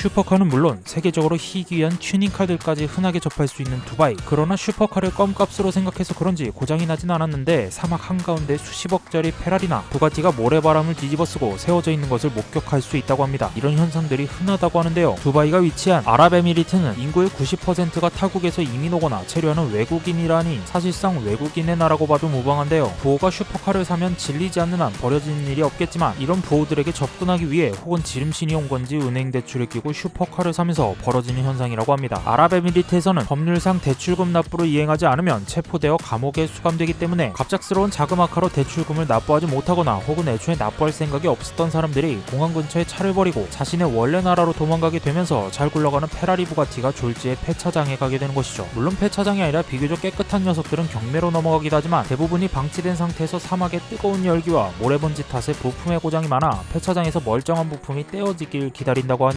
슈퍼카는 물론 세계적으로 희귀한 튜닝카들까지 흔하게 접할 수 있는 두바이. 그러나 슈퍼카를 껌값으로 생각해서 그런지 고장이 나진 않았는데 사막 한가운데 수십억짜리 페라리나 부가티가 모래바람을 뒤집어쓰고 세워져 있는 것을 목격할 수 있다고 합니다. 이런 현상들이 흔하다고 하는데요. 두바이가 위치한 아랍에미리트는 인구의 90%가 타국에서 이민 오거나 체류하는 외국인이라니 사실상 외국인의 나라고 봐도 무방한데요. 부호가 슈퍼카를 사면 질리지 않는 한 버려지는 일이 없겠지만 이런 부호들에게 접근하기 위해 혹은 지름신이 온 건지 은행 대출을 끼고 슈퍼카를 사면서 벌어지는 현상이라고 합니다. 아랍에미리트에서는 법률상 대출금 납부를 이행하지 않으면 체포되어 감옥에 수감되기 때문에 갑작스러운 자그마카로 대출금을 납부하지 못하거나 혹은 애초에 납부할 생각이 없었던 사람들이 공항 근처에 차를 버리고 자신의 원래 나라로 도망가게 되면서 잘 굴러가는 페라리 부가티가 졸지에 폐차장에 가게 되는 것이죠. 물론 폐차장이 아니라 비교적 깨끗한 녀석들은 경매로 넘어가기도 하지만 대부분이 방치된 상태에서 사막의 뜨거운 열기와 모래먼지 탓에 부품의 고장이 많아 폐차장에서 멀쩡한 부품이 떼어지길 기다린다고 하니